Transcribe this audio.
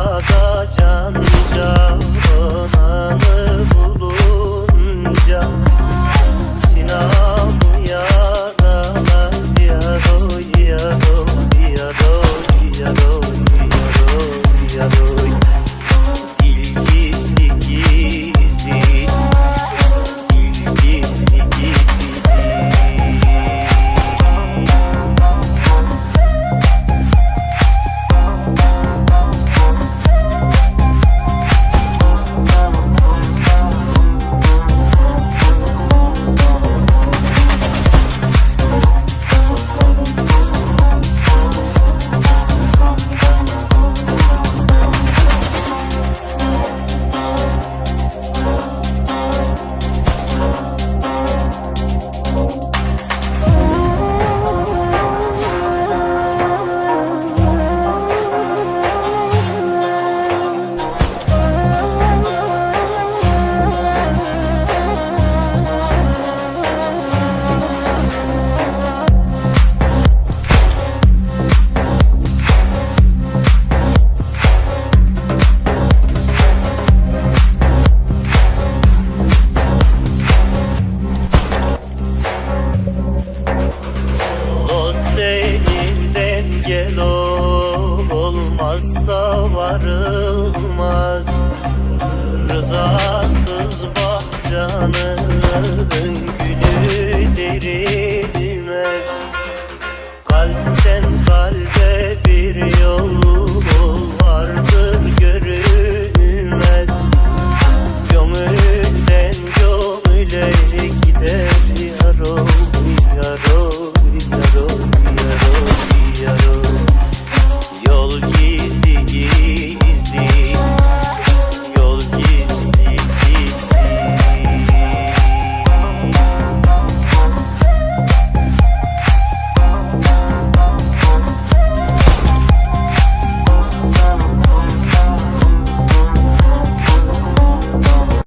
Dünyada can cananı bulur varılmazsa varılmaz. Rızasız bahçanın gülü derilmez Kalpten kalbe bir yol vardır görülmez Gömülden gömüle gider yarol yarol yarol